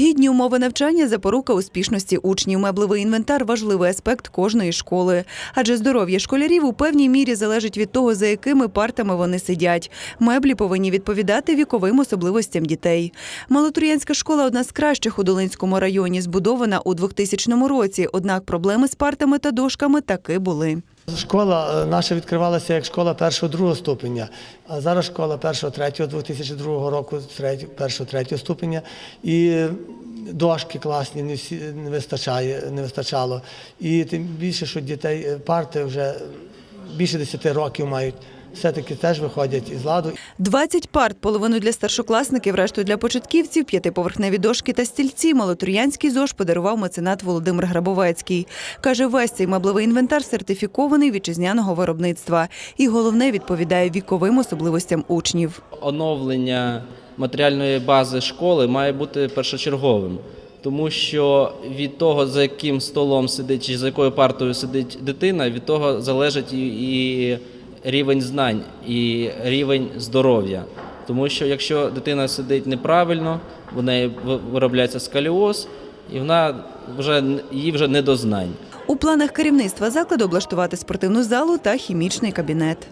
Гідні умови навчання запорука успішності учнів. Меблевий інвентар важливий аспект кожної школи. Адже здоров'я школярів у певній мірі залежить від того, за якими партами вони сидять. Меблі повинні відповідати віковим особливостям дітей. Малотур'янська школа одна з кращих у Долинському районі, збудована у 2000 році. Однак проблеми з партами та дошками таки були. Школа е, наша відкривалася як школа першого-другого ступеня, а зараз школа першого-третього 2002 року, першого-третього ступеня. І дошки класні не, всі, не, вистачає, не вистачало. І тим більше, що дітей е, парти вже більше 10 років мають, все-таки теж виходять із ладу. 20 парт, половину для старшокласників, решту для початківців, п'ятиповерхневі дошки та стільці. Малотур'янський ЗОЖ подарував меценат Володимир Грабовецький. Каже, весь цей меблевий інвентар сертифікований вітчизняного виробництва. І головне відповідає віковим особливостям учнів. оновлення матеріальної бази школи має бути першочерговим, тому що від того, за яким столом сидить чи за якою партою сидить дитина, від того залежить і, і рівень знань, і рівень здоров'я. Тому що якщо дитина сидить неправильно, в неї виробляється сколіоз, і вона вже її вже не до знань. У планах керівництва закладу облаштувати спортивну залу та хімічний кабінет.